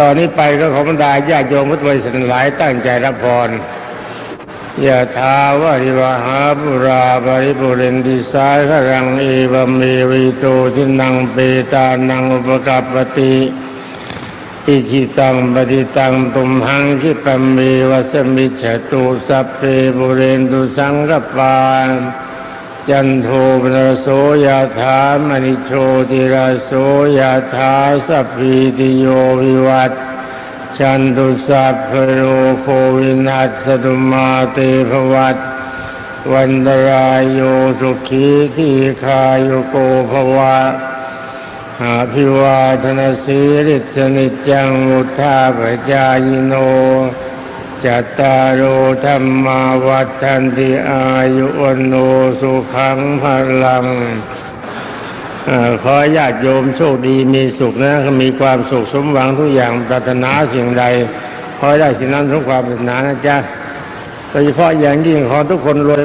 ตอนนี้ไปก็ขอบรรดาญาโยมพุทธบริษัทหลายตั้งใจรับพรยะทาวาริวหาปุราบริปุเรนติสายขรังเอวเมวิโตทินังเปตานังอุปกัปปติอิจิตังปฏิตังตุมหังคิปะเมวะสมิจฉตุสัพเพปุเรนตุสังกปาน จันโทปนโสยาถามณิโชติราโสยาถาสัพพิติโยวิวัตชันตุสัพพโรโควินัสตุมาเตภวัตวันตรายโยสุขีทีคายโกภวะอาภิวาทนาสีริสนิจจังมุทธาปจายโน จัตตารุธรรมาวัฏันติอายุวันโนสุขังพลังอขอญาติโยมโชคดีมีสุขนะมีความสุขสมหวังทุกอย่างปรารถนาสิ่งใด ขอได้สิ่งนั้นทุกความปรารถนานะจ๊ะโดยเฉพาะอย่างยิ่งขอทุกคนรวย